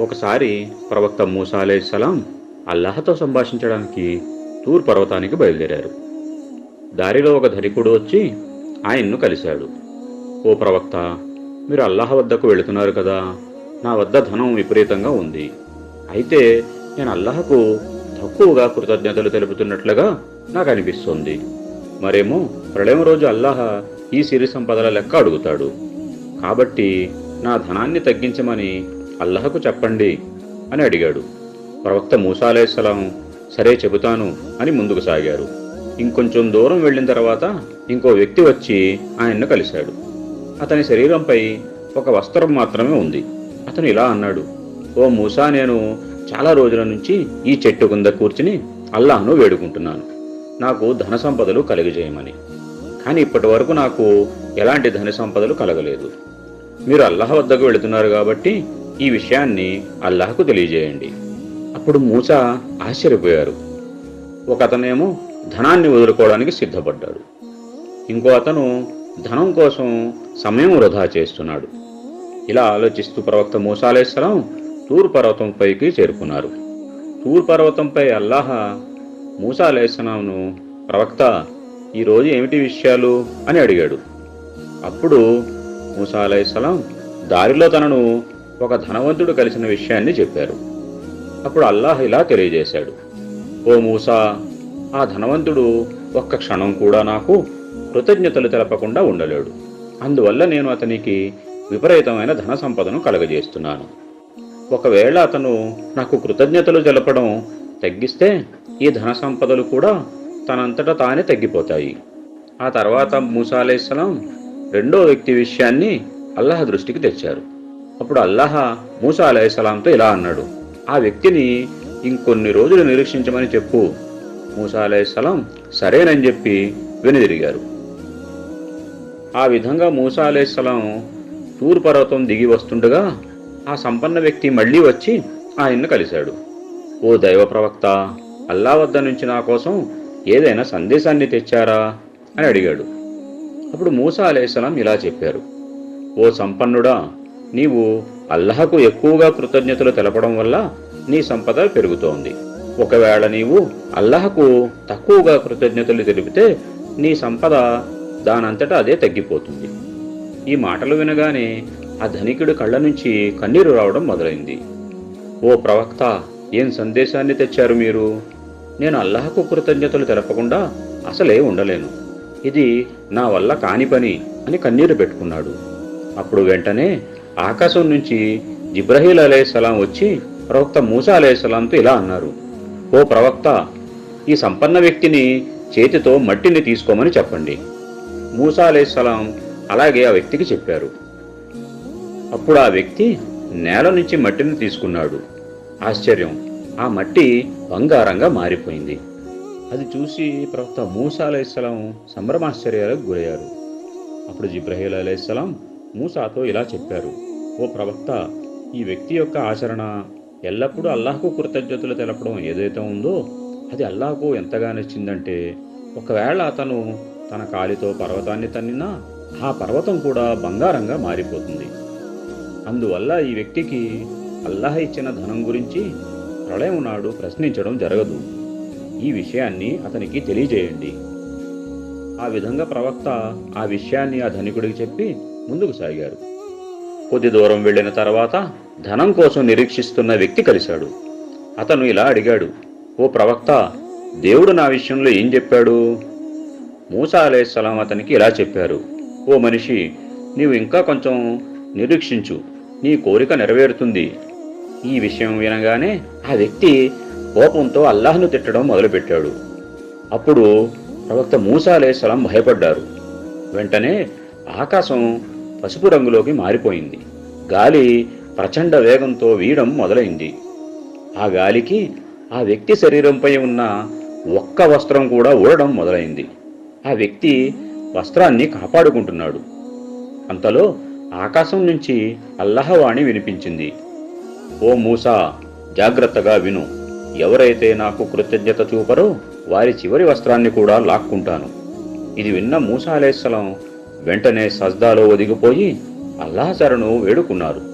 ఒకసారి ప్రవక్త మూసా సలాం అల్లాహతో సంభాషించడానికి తూర్ పర్వతానికి బయలుదేరారు. దారిలో ఒక ధనికుడు వచ్చి ఆయన్ను కలిశాడు. ఓ ప్రవక్త మీరు అల్లాహ వద్దకు వెళుతున్నారు కదా నా వద్ద ధనం విపరీతంగా ఉంది. అయితే నేను అల్లాహకు తక్కువగా కృతజ్ఞతలు తెలుపుతున్నట్లుగా నాకు అనిపిస్తోంది మరేమో ప్రళయం రోజు అల్లాహ ఈ సిరి సంపదల లెక్క అడుగుతాడు. కాబట్టి నా ధనాన్ని తగ్గించమని అల్లహకు చెప్పండి అని అడిగాడు. ప్రవక్త మూసాలేసలాం సరే చెబుతాను అని ముందుకు సాగారు. ఇంకొంచెం దూరం వెళ్ళిన తర్వాత ఇంకో వ్యక్తి వచ్చి ఆయన్ను కలిశాడు. అతని శరీరంపై ఒక వస్త్రం మాత్రమే ఉంది. అతను ఇలా అన్నాడు ఓ మూసా నేను చాలా రోజుల నుంచి ఈ చెట్టు కింద కూర్చుని అల్లాహ్ను వేడుకుంటున్నాను. నాకు ధన సంపదలు కలిగజేయమని. కానీ ఇప్పటి వరకు నాకు ఎలాంటి ధన సంపదలు కలగలేదు. మీరు అల్లాహ్ వద్దకు వెళుతున్నారు కాబట్టి ఈ విషయాన్ని అల్లాహకు తెలియజేయండి. అప్పుడు మూస ఆశ్చర్యపోయారు. ఒక అతనేమో ధనాన్ని వదులుకోవడానికి సిద్ధపడ్డాడు. ఇంకో అతను ధనం కోసం సమయం వృధా చేస్తున్నాడు. ఇలా ఆలోచిస్తూ ప్రవక్త మూసాలేశ్వరం తూర్ పర్వతంపైకి చేరుకున్నారు. తూర్ పర్వతంపై అల్లాహ మూసా ప్రవక్త ఈరోజు ఏమిటి విషయాలు? అని అడిగాడు. అప్పుడు మూసా దారిలో తనను ఒక ధనవంతుడు కలిసిన విషయాన్ని చెప్పారు. అప్పుడు అల్లాహ్ ఇలా తెలియజేశాడు. ఓ మూసా ఆ ధనవంతుడు ఒక్క క్షణం కూడా నాకు కృతజ్ఞతలు తెలపకుండా ఉండలేడు. అందువల్ల నేను అతనికి విపరీతమైన ధన సంపదను కలగజేస్తున్నాను. ఒకవేళ అతను నాకు కృతజ్ఞతలు తెలపడం తగ్గిస్తే ఈ ధన సంపదలు కూడా తనంతట తానే తగ్గిపోతాయి. ఆ తర్వాత మూసా అలైహిస్సలాం రెండో వ్యక్తి విషయాన్ని అల్లాహ్ దృష్టికి తెచ్చారు. అప్పుడు అల్లాహ మూసా అలైహిస్సలాంతో ఇలా అన్నాడు ఆ వ్యక్తిని ఇంకొన్ని రోజులు నిరీక్షించమని చెప్పు. మూసా అలైహిస్సలాం సరేనని చెప్పి వెనుదిరిగారు. ఆ విధంగా మూసా అలైహిస్సలాం తూర్ పర్వతం దిగి వస్తుండగా ఆ సంపన్న వ్యక్తి మళ్ళీ వచ్చి ఆయన్ను కలిశాడు. ఓ దైవ ప్రవక్త అల్లా వద్ద నుంచి నా కోసం ఏదైనా సందేశాన్ని తెచ్చారా? అని అడిగాడు. అప్పుడు మూసా అలైహిస్సలాం ఇలా చెప్పారు ఓ సంపన్నుడా నీవు అల్లహకు ఎక్కువగా కృతజ్ఞతలు తెలపడం వల్ల నీ సంపద పెరుగుతోంది. ఒకవేళ నీవు అల్లహకు తక్కువగా కృతజ్ఞతలు తెలిపితే నీ సంపద దానంతటా అదే తగ్గిపోతుంది. ఈ మాటలు వినగానే ఆ ధనికుడి కళ్ళ నుంచి కన్నీరు రావడం మొదలైంది. ఓ ప్రవక్త ఏం సందేశాన్ని తెచ్చారు మీరు? నేను అల్లహకు కృతజ్ఞతలు తెలపకుండా అసలే ఉండలేను. ఇది నా వల్ల కాని పని అని కన్నీరు పెట్టుకున్నాడు. అప్పుడు వెంటనే ఆకాశం నుంచి జిబ్రహీల్ అలైహిస్సలాం వచ్చి ప్రవక్త మూసా అలైహిస్సలాంతో ఇలా అన్నారు ఓ ప్రవక్త ఈ సంపన్న వ్యక్తిని చేతితో మట్టిని తీసుకోమని చెప్పండి. మూసా అలైహిస్సలాం అలాగే ఆ వ్యక్తికి చెప్పారు. అప్పుడు ఆ వ్యక్తి నేల నుంచి మట్టిని తీసుకున్నాడు. ఆశ్చర్యం ఆ మట్టి బంగారంగా మారిపోయింది. అది చూసి ప్రవక్త మూసా అలైహిస్సలాం సంభ్రమాశ్చర్యాలకు గురయ్యారు. అప్పుడు జిబ్రహీల్ అలైహిస్సలాం మూసాతో ఇలా చెప్పారు. ఓ ప్రవక్త ఈ వ్యక్తి యొక్క ఆచరణ ఎల్లప్పుడూ అల్లాహకు కృతజ్ఞతలు తెలపడం ఏదైతే ఉందో అది అల్లాహకు ఎంతగా నచ్చిందంటే ఒకవేళ అతను తన కాలితో పర్వతాన్ని తన్నినా ఆ పర్వతం కూడా బంగారంగా మారిపోతుంది. అందువల్ల ఈ వ్యక్తికి అల్లాహ్ ఇచ్చిన ధనం గురించి ప్రళయం నాడు ప్రశ్నించడం జరగదు. ఈ విషయాన్ని అతనికి తెలియజేయండి. ఆ విధంగా ప్రవక్త ఆ విషయాన్ని ఆ ధనికుడికి చెప్పి ముందుకు సాగారు. కొద్ది దూరం వెళ్ళిన తర్వాత ధనం కోసం నిరీక్షిస్తున్న వ్యక్తి కలిశాడు. అతను ఇలా అడిగాడు ఓ ప్రవక్త దేవుడు నా విషయంలో ఏం చెప్పాడు? మూసా అలైహిస్సలాం అతనికి ఇలా చెప్పారు ఓ మనిషి నీవు ఇంకా కొంచెం నిరీక్షించు నీ కోరిక నెరవేరుతుంది. ఈ విషయం వినగానే ఆ వ్యక్తి కోపంతో అల్లాహ్ను తిట్టడం మొదలుపెట్టాడు. అప్పుడు ప్రవక్త మూసా అలైహిస్సలాం భయపడ్డారు. వెంటనే ఆకాశం పసుపు రంగులోకి మారిపోయింది. గాలి ప్రచండ వేగంతో వీయడం మొదలైంది. ఆ గాలికి ఆ వ్యక్తి శరీరంపై ఉన్న ఒక్క వస్త్రం కూడా ఊడడం మొదలైంది. ఆ వ్యక్తి వస్త్రాన్ని కాపాడుకుంటున్నాడు. అంతలో ఆకాశం నుంచి అల్లహవాణి వినిపించింది. ఓ మూసా జాగ్రత్తగా విను. ఎవరైతే నాకు కృతజ్ఞత చూపరో వారి చివరి వస్త్రాన్ని కూడా లాక్కుంటాను. ఇది విన్న మూసా అలైహిస్సలాం వెంటనే సజ్దాలో ఒదిగిపోయి అల్లాహ్ శరణు వేడుకున్నారు.